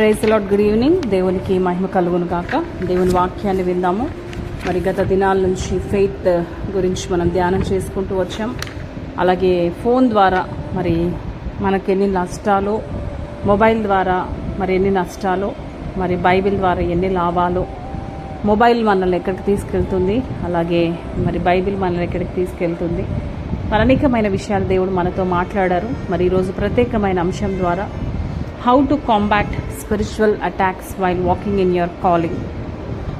Praise lord good evening. దేవునికి మహిమ కలుగును కాక దేవుని వాక్యాన్ని విందాము. మరి గత దినాల నుంచి ఫెయిత్ గురించి మనం ధ్యానం చేసుకుంటూ వచ్చాం. అలాగే ఫోన్ ద్వారా మరి మనకి ఎన్ని నష్టాలు మొబైల్ ద్వారా మరి ఎన్ని నష్టాలు మరి బైబిల్ ద్వారా ఎన్ని లాభాలు మొబైల్ మనల్ని ఎక్కడికి తీసుకెళ్తుంది అలాగే మరి బైబిల్ మనల్ని ఎక్కడికి తీసుకెళ్తుంది. మరి అనేకమైన విషయాలు దేవుడు మనతో మాట్లాడారు. మరి ఈరోజు ప్రత్యేకమైన అంశం ద్వారా how to combat spiritual attacks while walking in your calling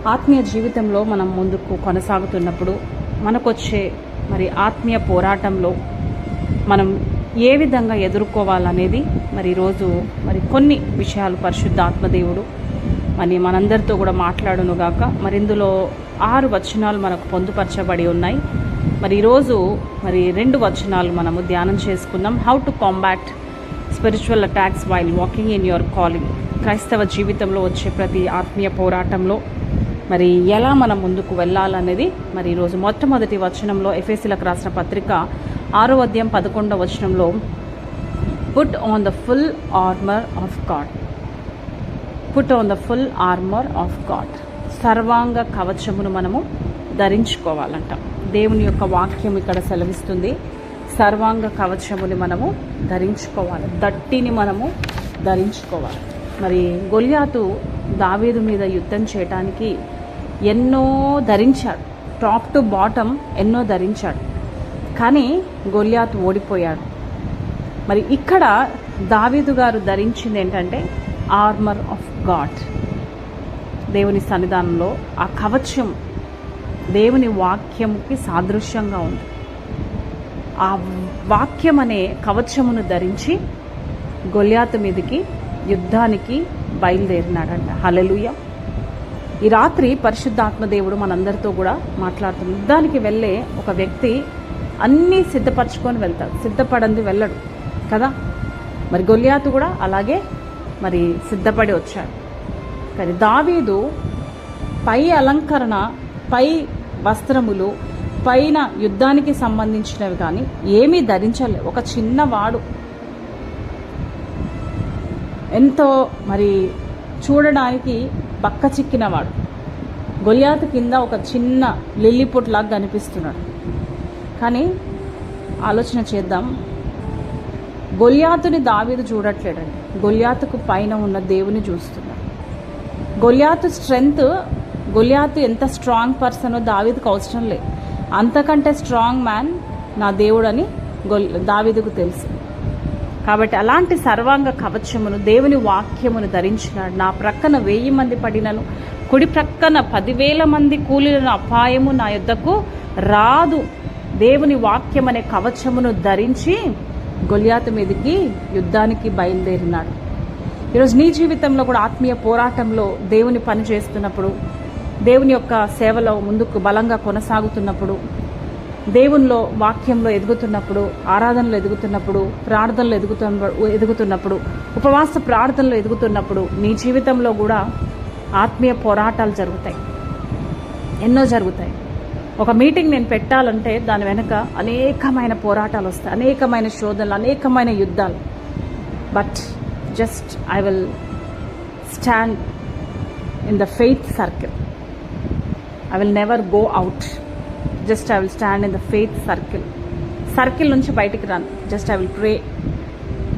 ఆత్మీయ జీవితంలో మనం ముందుకు కొనసాగుతున్నప్పుడు మనకొచ్చే మరి ఆత్మీయ పోరాటంలో మనం ఏ విధంగా ఎదుర్కోవాలనేది మరి ఈరోజు మరి కొన్ని విషయాలు పరిశుద్ధ ఆత్మదేవుడు మరి మనందరితో కూడా మాట్లాడునుగాక మరి ఇందులో ఆరు వచనాలు మనకు పొందుపరచబడి ఉన్నాయి. మరి ఈరోజు మరి రెండు వచనాలు మనము ధ్యానం చేసుకుందాం how to combat spiritual attacks while walking in your calling క్రైస్తవ జీవితంలో వచ్చే ప్రతి ఆత్మీయ పోరాటంలో మరి ఎలా మనం ముందుకు వెళ్ళాలనేది మరి ఈరోజు మొట్టమొదటి వచనంలో ఎఫ్ఎస్సీలకు రాసిన పత్రిక ఆరో అధ్యాయం పదకొండవ వచనంలో put on the full armour of God put on the full armour of God సర్వాంగ కవచమును మనము ధరించుకోవాలంట. దేవుని యొక్క వాక్యం ఇక్కడ సెలవిస్తుంది. సర్వాంగ కవచముని మనము ధరించుకోవాలి. దట్టిని మనము ధరించుకోవాలి. మరి గొల్యాతు దావీదు మీద యుద్ధం చేయటానికి ఎన్నో ధరించాడు. టాప్ టు బాటమ్ ఎన్నో ధరించాడు. కానీ గొల్యాతు ఓడిపోయాడు. మరి ఇక్కడ దావీదు గారు ధరించింది ఏంటంటే ఆర్మర్ ఆఫ్ గాడ్ దేవుని సన్నిధానంలో ఆ కవచం దేవుని వాక్యంకి సాదృశ్యంగా ఉంది. ఆ వాక్యం అనే కవచమును ధరించి గొలియాతు మీదకి యుద్ధానికి బయలుదేరినాడంట. హలలుయ ఈ రాత్రి పరిశుద్ధాత్మదేవుడు మనందరితో కూడా మాట్లాడుతుంది యుద్ధానికి వెళ్ళే ఒక వ్యక్తి అన్నీ సిద్ధపరచుకొని వెళ్తాడు. సిద్ధపడంది వెళ్ళడు కదా? మరి గొల్యాతు కూడా అలాగే మరి సిద్ధపడి వచ్చాడు. కానీ దావీదు పై అలంకరణ పై వస్త్రములు పైన యుద్ధానికి సంబంధించినవి కానీ ఏమీ ధరించలే ఒక చిన్నవాడు. ఎంతో మరి చూడడానికి బక్క చిక్కినవాడు. గొలియాత కింద ఒక చిన్న లిల్లీపుట్ లాగా కనిపిస్తున్నాడు. కానీ ఆలోచన చేద్దాం. గొలియాతుని దావీదు చూడట్లేడండి. గొలియాతుకు పైన ఉన్న దేవుని చూస్తున్నాడు. గొలియాతు స్ట్రెంగ్త్ గొలియాతు ఎంత స్ట్రాంగ్ పర్సనో దావీదుకు అవసరం లేదు. అంతకంటే స్ట్రాంగ్ మ్యాన్ నా దేవుడని గొల్ దావీదుకు తెలుసు. కాబట్టి అలాంటి సర్వాంగ కవచమును దేవుని వాక్యమును ధరించినాడు. నా ప్రక్కన వెయ్యి మంది పడినను కుడి ప్రక్కన పదివేల మంది కూలిన అపాయము నా యొద్దకు రాదు. దేవుని వాక్యం అనే కవచమును ధరించి గొలియాతు మీదకి యుద్ధానికి బయలుదేరినాడు. ఈరోజు నీ జీవితంలో కూడా ఆత్మీయ పోరాటంలో దేవుని పని చేస్తున్నప్పుడు దేవుని యొక్క సేవలో ముందుకు బలంగా కొనసాగుతున్నప్పుడు దేవునిలో వాక్యంలో ఎదుగుతున్నప్పుడు ఆరాధనలో ఎదుగుతున్నప్పుడు ప్రార్థనలో ఎదుగుతున్న ఎదుగుతున్నప్పుడు ఉపవాస ప్రార్థనలో ఎదుగుతున్నప్పుడు నీ జీవితంలో కూడా ఆత్మీయ పోరాటాలు జరుగుతాయి. ఎన్నో జరుగుతాయి. ఒక మీటింగ్ నేను పెట్టాలంటే దాని వెనుక అనేకమైన పోరాటాలు వస్తాయి. అనేకమైన శోధనలు అనేకమైన యుద్ధాలు. But just I will stand in the faith circle I will never go out just I will stand in the faith circle circle నుంచి బయటికి రాను. జస్ట్ ఐ విల్ ప్రే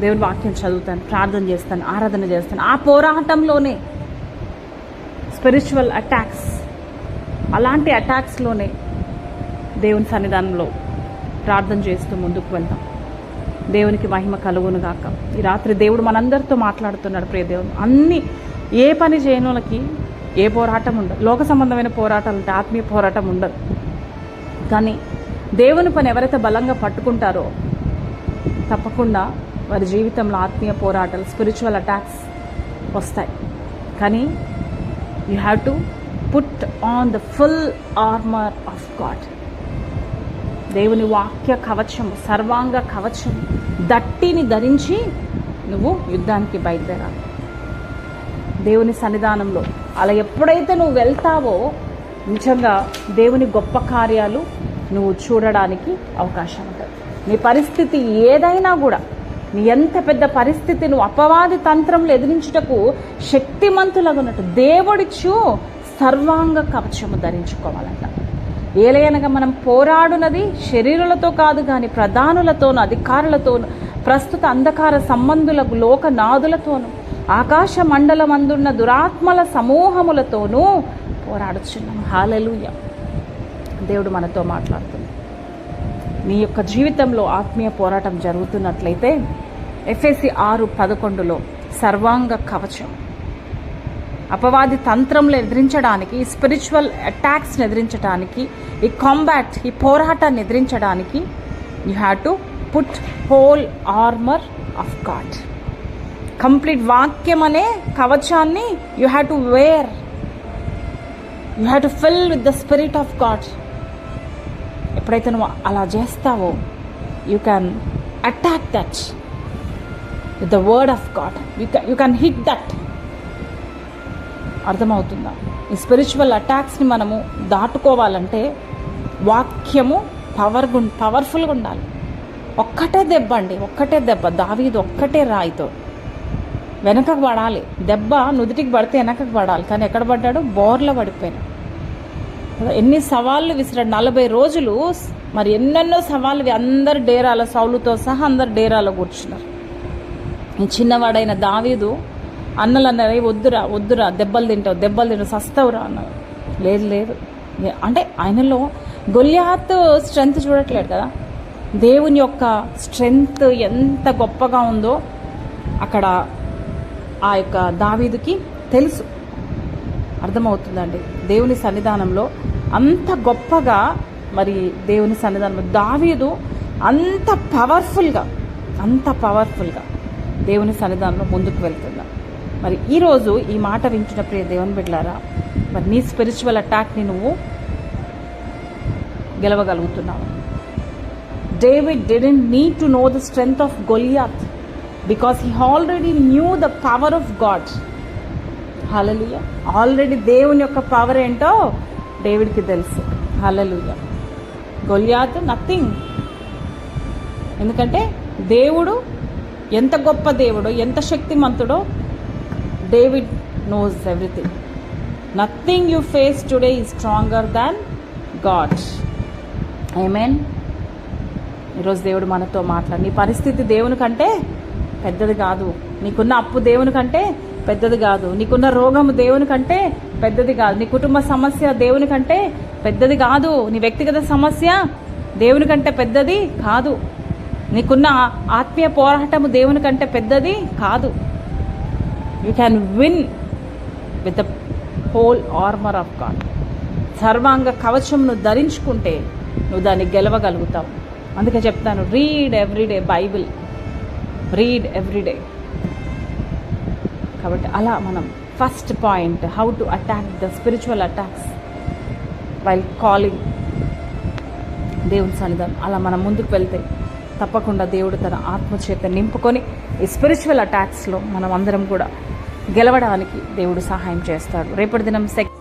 దేవుని వాక్యం చదువుతాను ప్రార్థన చేస్తాను ఆరాధన చేస్తాను. ఆ పోరాటంలోనే స్పిరిచువల్ అటాక్స్ అలాంటి అటాక్స్లోనే దేవుని సన్నిధానంలో ప్రార్థన చేస్తూ ముందుకు వెళ్తాం. దేవునికి మహిమ కలుగును గాక. ఈ రాత్రి దేవుడు మనందరితో మాట్లాడుతున్నాడు ప్రియ దేవుడు. అన్ని ఏ పని చేయని వాళ్ళకి ఏ పోరాటం ఉండదు. లోక సంబంధమైన పోరాటాలు అంటే ఆత్మీయ పోరాటం ఉండదు. కానీ దేవుని పని ఎవరైతే బలంగా పట్టుకుంటారో తప్పకుండా వారి జీవితంలో ఆత్మీయ పోరాటాలు స్పిరిచువల్ అటాక్స్ వస్తాయి. కానీ you have to put on the full armour of God దేవుని వాక్య కవచం సర్వాంగ కవచం దట్టిని ధరించి నువ్వు యుద్ధానికి బయలుదేరాలి. దేవుని సన్నిధానంలో అలా ఎప్పుడైతే నువ్వు వెళ్తావో నిజంగా దేవుని గొప్ప కార్యాలు నువ్వు చూడడానికి అవకాశం ఉంటుంది. నీ పరిస్థితి ఏదైనా కూడా నీ ఎంత పెద్ద పరిస్థితి నువ్వు అపవాది తంత్రంలో ఎదిరించుటకు శక్తిమంతులగున్నట్టు దేవుడిచ్చు సర్వాంగ కవచము ధరించుకోవాలంట. ఏలయనగా మనం పోరాడునది శరీరులతో కాదు కానీ ప్రధానులతోనూ అధికారులతోనూ ప్రస్తుత అంధకార సంబంధులకు లోకనాథులతోనూ ఆకాశ మండలమందున్న దురాత్మల సమూహములతోనూ పోరాడుచున్నాము హాలలుయ. దేవుడు మనతో మాట్లాడుతుంది నీ యొక్క జీవితంలో ఆత్మీయ పోరాటం జరుగుతున్నట్లయితే ఎఫ్ఎస్సి ఆరు పదకొండులో సర్వాంగ కవచం. అపవాది తంత్రంలో ఎదిరించడానికి ఈ స్పిరిచువల్ అటాక్స్ని ఎదిరించడానికి ఈ కాంబాట్ ఈ పోరాటాన్ని ఎదిరించడానికి you have to put whole armour of God complete వాక్యం అనే కవచాన్ని you have to wear you have to fill with the spirit of God ఎప్పుడైతే నువ్వు అలా చేస్తావో you can attack that with the word of God you can you can hit that అర్థమవుతుందా? ఈ spiritual అటాక్స్ని మనము దాటుకోవాలంటే వాక్యము పవర్ పవర్ఫుల్గా ఉండాలి. ఒక్కటే దెబ్బ అండి ఒక్కటే దెబ్బ. దావీది ఒక్కటే రాయితో. వెనకకు పడాలి. దెబ్బ నుదుటికి పడితే వెనకకు పడాలి. కానీ ఎక్కడ పడ్డాడు? బోర్లో పడిపోయాను. ఎన్ని సవాళ్ళు విసిరాడు. నలభై రోజులు మరి ఎన్నెన్నో సవాళ్ళు అందరు డేరాల సౌలుతో సహా అందరు డేరాలో కూర్చున్నారు. ఈ చిన్నవాడైన దావీదు అన్నలు అన్నారు వద్దురా వద్దురా దెబ్బలు తింటావు దెబ్బలు తింటావు సస్తావురా అన్నారు లేదు లేదు. అంటే ఆయనలో గొల్యాత్ స్ట్రెంగ్త్ చూడట్లేదు కదా. దేవుని యొక్క స్ట్రెంగ్త్ ఎంత గొప్పగా ఉందో అక్కడ ఆ యొక్క దావీదుకి తెలుసు. అర్థమవుతుందండి. దేవుని సన్నిధానంలో అంత గొప్పగా మరి దేవుని సన్నిధానంలో దావీదు అంత పవర్ఫుల్గా అంత పవర్ఫుల్గా దేవుని సన్నిధానంలో ముందుకు వెళ్తుందా మరి ఈరోజు ఈ మాట వింటున్న ప్రియ దేవుని బిడ్డారా మరి నీ స్పిరిచువల్ అటాక్ని నువ్వు గెలవగలుగుతున్నావు? David didn't need to know the strength of Goliath. Because he already knew the power of God hallelujah already దేవుని యొక్క పవర్ ఏంటో డేవిడ్కి తెలుసు. హలలుయ గొలియాత్ నథింగ్ ఎందుకంటే దేవుడు ఎంత గొప్ప దేవుడో ఎంత శక్తిమంతుడో David knows everything nothing you face today is stronger than God amen ఈరోజు దేవుడు మనతో మాట్లాడి. నీ పరిస్థితి దేవుని కంటే పెద్దది కాదు. నీకున్న అప్పు దేవుని కంటే పెద్దది కాదు. నీకున్న రోగము దేవుని కంటే పెద్దది కాదు. నీ కుటుంబ సమస్య దేవుని కంటే పెద్దది కాదు. నీ వ్యక్తిగత సమస్య దేవుని కంటే పెద్దది కాదు. నీకున్న ఆత్మీయ పోరాటము దేవుని కంటే పెద్దది కాదు. You can win with the whole armour of God సర్వాంగ కవచంను ధరించుకుంటే నువ్వు దాన్ని గెలవగలుగుతావు. అందుకే చెప్తాను read every day Bible read every day కాబట్టి అలా మనం first point how to attack the spiritual attacks while calling దేవుని సన్నిధానం. అలా మనం ముందుకు వెళ్తే తప్పకుండా దేవుడు తన ఆత్మచేత నింపుకొని ఈ స్పిరిచువల్ అటాక్స్లో మనం అందరం కూడా గెలవడానికి దేవుడు సహాయం చేస్తాడు. రేపటి దినం సెక్